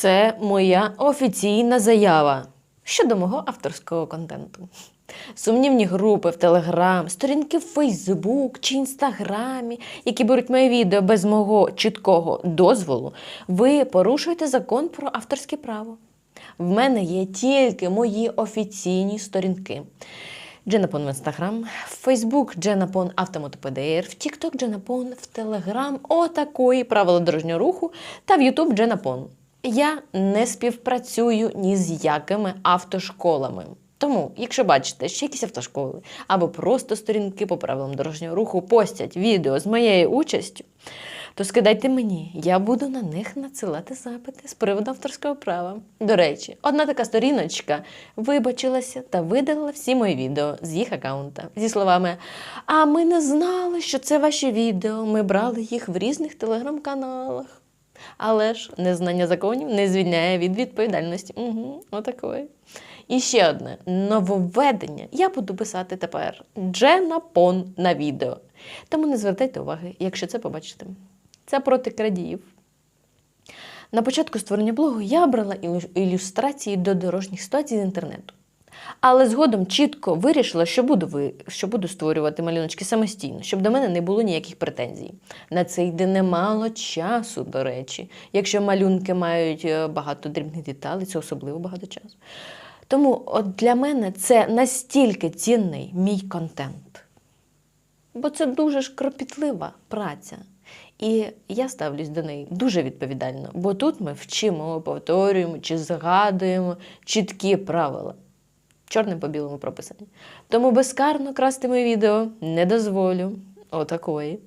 Це моя офіційна заява щодо мого авторського контенту. Сумнівні групи в Телеграм, сторінки в Фейсбук чи Інстаграмі, які беруть моє відео без мого чіткого дозволу, ви порушуєте закон про авторське право. В мене є тільки мої офіційні сторінки. Дженапон в Інстаграм, в Фейсбук Дженапон Автомотопедер, в Тікток Дженапон, в Телеграм отакої правила дорожнього руху та в Ютуб Дженапон. Я не співпрацюю ні з якими автошколами. Тому, якщо бачите, що якісь автошколи або просто сторінки по правилам дорожнього руху постять відео з моєю участю, то скидайте мені, я буду на них надсилати запити з приводу авторського права. До речі, одна така сторіночка вибачилася та видалила всі мої відео з їх аккаунта зі словами: А ми не знали, що це ваші відео. Ми брали їх в різних телеграм-каналах. Але ж незнання законів не звільняє від відповідальності. Угу, отакої. І ще одне нововведення я буду писати тепер Дженапон на відео. Тому не звертайте уваги, якщо це побачите. Це проти крадіїв. На початку створення блогу я брала ілюстрації до дорожніх ситуацій з інтернету. Але згодом чітко вирішила, що буду, ви, що буду створювати малюночки самостійно, щоб до мене не було ніяких претензій. На це йде немало часу, до речі. Якщо малюнки мають е, багато дрібних деталей, це особливо багато часу. Тому от для мене це настільки цінний мій контент. Бо це дуже ж кропітлива праця. І я ставлюсь до неї дуже відповідально, бо тут ми вчимо, повторюємо чи згадуємо чіткі правила. Чорним по білому прописані. Тому безкарно красти моє відео не дозволю. Отакої.